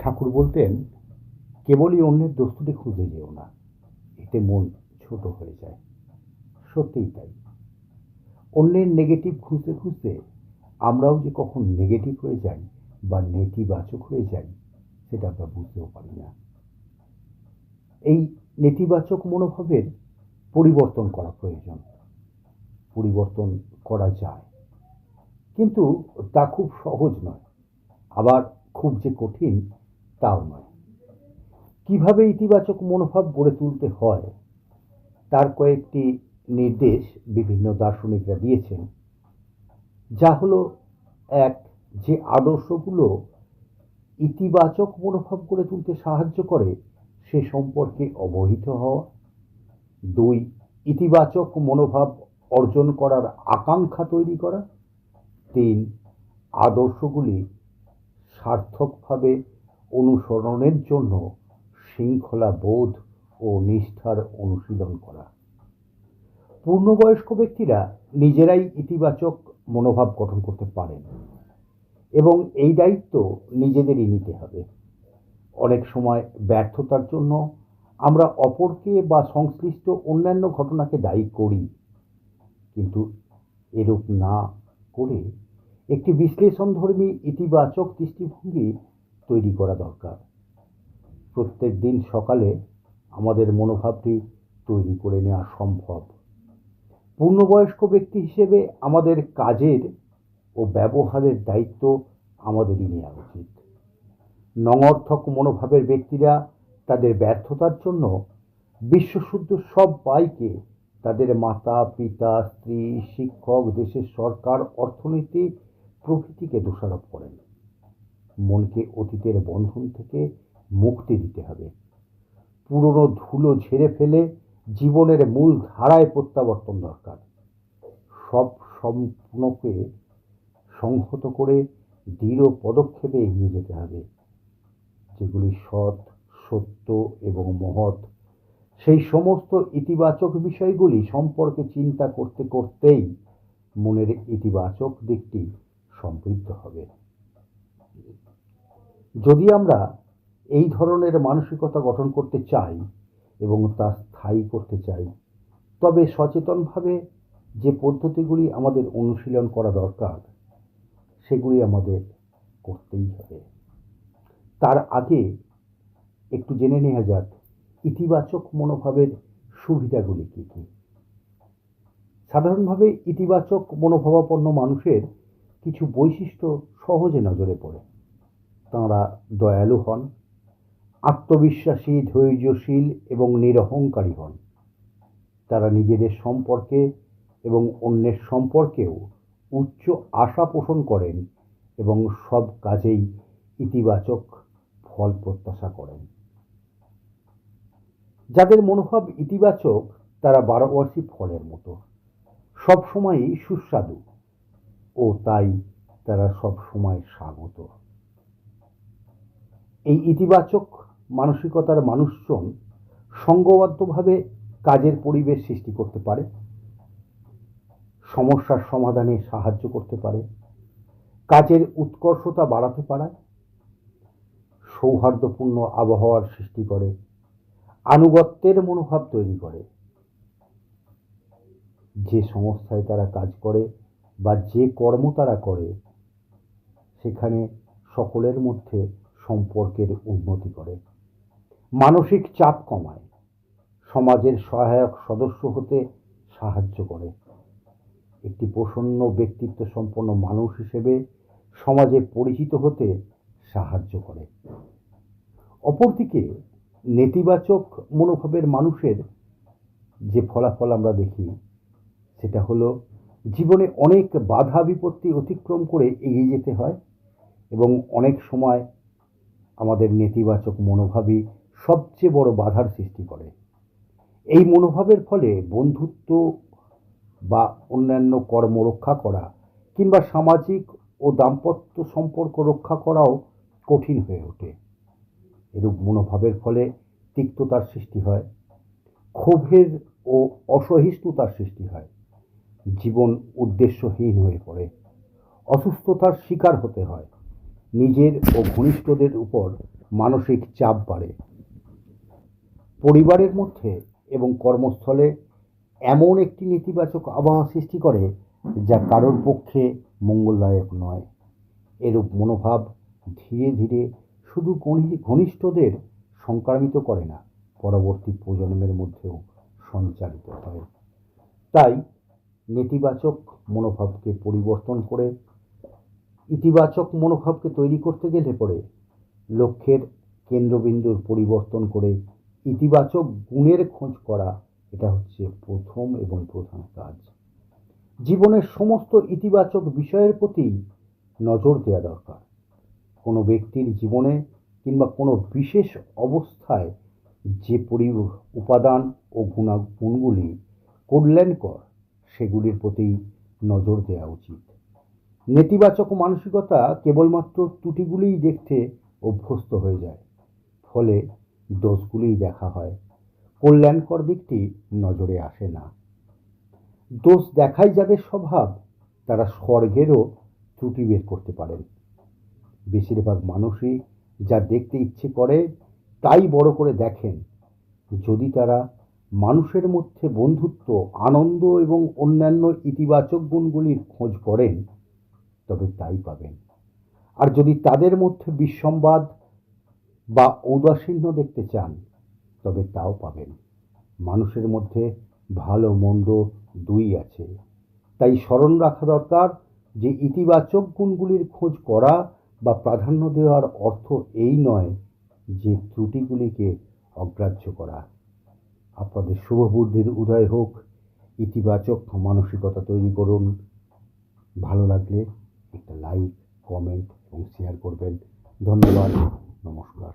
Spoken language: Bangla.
ঠাকুর বলতেন, কেবলই অন্যের দোস্তুটি খুঁজে যেও না, এতে মন ছোট হয়ে যায়। সত্যিই তাই। অন্যের নেগেটিভ খুঁজতে খুঁজতে আমরাও যে কখন নেগেটিভ হয়ে যাই বা নেতিবাচক হয়ে যাই, সেটা আমরা বুঝতেও পারি না। এই নেতিবাচক মনোভাবের পরিবর্তন করা প্রয়োজন। পরিবর্তন করা যায়। কিন্তু তা খুব সহজ নয়। আবার খুব যে কঠিন তাও নয়। কীভাবে ইতিবাচক মনোভাব গড়ে তুলতে হয়, তার কয়েকটি নির্দেশ বিভিন্ন দার্শনিকরা দিয়েছেন। যা হলো, এক, যে আদর্শগুলো ইতিবাচক মনোভাব গড়ে তুলতে সাহায্য করে, সে সম্পর্কে অবহিত হওয়া। দুই, ইতিবাচক মনোভাব অর্জন করার আকাঙ্ক্ষা তৈরি করা। তিন, আদর্শগুলি সার্থকভাবে অনুসরণের জন্য শৃঙ্খলা বোধ ও নিষ্ঠার অনুশীলন করা। পূর্ণবয়স্ক ব্যক্তিরা নিজেরাই ইতিবাচক মনোভাব গঠন করতে পারেন এবং এই দায়িত্ব নিজেদেরই নিতে হবে। অনেক সময় ব্যর্থতার জন্য আমরা অপরকে বা সংশ্লিষ্ট অন্যান্য ঘটনাকে দায়ী করি, কিন্তু এরূপ না করে একটি বিশ্লেষণধর্মী ইতিবাচক দৃষ্টিভঙ্গি তৈরি করা দরকার। প্রত্যেক দিন সকালে আমাদের মনোভাবটি তৈরি করে নেওয়া সম্ভব। পূর্ণবয়স্ক ব্যক্তি হিসেবে আমাদের কাজের ও ব্যবহারের দায়িত্ব আমাদেরই নেওয়া উচিত। নঙর্থক মনোভাবের ব্যক্তিরা তাদের ব্যর্থতার জন্য বিশ্বশুদ্ধ সব বাইকে তাদের মাতা, পিতা, স্ত্রী, শিক্ষক, দেশের সরকার, অর্থনীতি, প্রভৃতিকে দোষারোপ করেন। মনকে অতীতের বন্ধন থেকে মুক্তি দিতে হবে। পুরনো ধুলো ঝেড়ে ফেলে জীবনের মূল ধারায় প্রত্যাবর্তন দরকার। সব সম্পূর্ণকে সংহত করে দৃঢ় পদক্ষেপে এগিয়ে যেতে হবে। যেগুলি সৎ, সত্য এবং মহৎ, সেই সমস্ত ইতিবাচক বিষয়গুলি সম্পর্কে চিন্তা করতে করতেই মনের ইতিবাচক দিকটি সমৃদ্ধ হবে। যদি আমরা এই ধরনের মানসিকতা গঠন করতে চাই এবং তা স্থায়ী করতে চাই, তবে সচেতনভাবে যে পদ্ধতিগুলি আমাদের অনুশীলন করা দরকার, সেগুলি আমাদের করতেই হবে। তার আগে একটু জেনে নেওয়া যাক ইতিবাচক মনোভাবের সুবিধাগুলি কী কী। সাধারণভাবে ইতিবাচক মনোভাবাপন্ন মানুষের কিছু বৈশিষ্ট্য সহজে নজরে পড়ে। তাঁরা দয়ালু হন, আত্মবিশ্বাসী, ধৈর্যশীল এবং নিরহংকারী হন। তারা নিজেদের সম্পর্কে এবং অন্যের সম্পর্কেও উচ্চ আশা পোষণ করেন এবং সব কাজেই ইতিবাচক ফল প্রত্যাশা করেন। যাদের মনোভাব ইতিবাচক, তারা বারোমাসি ফলের মতো। সবসময়ই সুস্বাদু ও তাই তারা সবসময় স্বাগত। এই ইতিবাচক মানসিকতার মানুষজন সঙ্গবদ্ধভাবে কাজের পরিবেশ সৃষ্টি করতে পারে, সমস্যার সমাধানে সাহায্য করতে পারে, কাজের উৎকর্ষতা বাড়াতে পারে, সৌহার্দ্যপূর্ণ আবহাওয়ার সৃষ্টি করে, আনুগত্যের মনোভাব তৈরি করে। যে সংস্থায় তারা কাজ করে বা যে কর্ম তারা করে, সেখানে সকলের মধ্যে সম্পর্কের উন্নতি করে। মানসিক চাপ কমায়। সমাজের সহায়ক সদস্য হতে সাহায্য করে। একটি প্রসন্ন ব্যক্তিত্ব সম্পন্ন মানুষ হিসেবে সমাজে পরিচিত হতে সাহায্য করে। অপরদিকে, নেতিবাচক মনোভাবের মানুষের যে ফলাফল আমরা দেখি, সেটা হলো জীবনে অনেক বাধা বিপত্তি অতিক্রম করে এগিয়ে যেতে হয় এবং অনেক সময় আমাদের নেতিবাচক মনোভাবই সবচেয়ে বড় বাধার সৃষ্টি করে। এই মনোভাবের ফলে বন্ধুত্ব বা অন্যান্য কর্ম রক্ষা করা কিংবা সামাজিক ও দাম্পত্য সম্পর্ক রক্ষা করাও কঠিন হয়ে ওঠে। এরূপ মনোভাবের ফলে তিক্ততার সৃষ্টি হয়, ক্ষোভের ও অসহিষ্ণুতার সৃষ্টি হয়, জীবন উদ্দেশ্যহীন হয়ে পড়ে, অসুস্থতার শিকার হতে হয় নিজের ও ঘনিষ্ঠদের উপর মানসিক চাপ বাড়ে। পরিবারের মধ্যে এবং কর্মস্থলে এমন একটি নেতিবাচক আবহাওয়া সৃষ্টি করে যা কারোর পক্ষে মঙ্গলদায়ক নয়। এরূপ মনোভাব ধীরে ধীরে শুধু ঘনিষ্ঠদের সংক্রামিত করে না, পরবর্তী প্রজন্মের মধ্যেও সঞ্চারিত হয়। তাই নেতিবাচক মনোভাবকে পরিবর্তন করে ইতিবাচক মনোভাবকে তৈরি করতে গেলে পরে লক্ষ্যের কেন্দ্রবিন্দুর পরিবর্তন করে ইতিবাচক গুণের খোঁজ করা এটা হচ্ছে প্রথম এবং প্রধান কাজ। জীবনের সমস্ত ইতিবাচক বিষয়ের প্রতি নজর দেওয়া দরকার। কোনো ব্যক্তির জীবনে কিংবা কোনো বিশেষ অবস্থায় যে পরি উপাদান ও গুণা, গুণগুলি কল্যাণকর, সেগুলির প্রতি নজর দেওয়া উচিত। নেতিবাচক মানসিকতা কেবলমাত্র ত্রুটিগুলিই দেখতে অভ্যস্ত হয়ে যায়। ফলে দোষগুলিই দেখা হয়। কল্যাণকর দিকটি নজরে আসে না। দোষ দেখাই যাদের স্বভাব, তারা স্বর্গেরও ত্রুটি বের করতে পারেন। বেশিরভাগ মানুষই যা দেখতে ইচ্ছে করে, তাই বড় করে দেখেন। যদি তারা মানুষের মধ্যে বন্ধুত্ব, আনন্দ এবং অন্যান্য ইতিবাচক গুণগুলির খোঁজ করেন তবে তাই পাবেন। আর যদি তাদের মধ্যে বিসম্বাদ বা ঔদাসীন্য দেখতে চান, তবে তাও পাবেন। মানুষের মধ্যে ভালো মন্দ দুই আছে। তাই স্মরণ রাখা দরকার যে ইতিবাচক গুণগুলির খোঁজ করা বা প্রাধান্য দেওয়ার অর্থ এই নয় যে ত্রুটিগুলিকে অগ্রাহ্য করা। আপনাদের শুভ বুদ্ধির উদয় হোক। ইতিবাচক মানসিকতা তৈরি করুন। ভালো লাগলে একটা লাইক কমেন্ট এবং শেয়ার করবেন ধন্যবাদ নমস্কার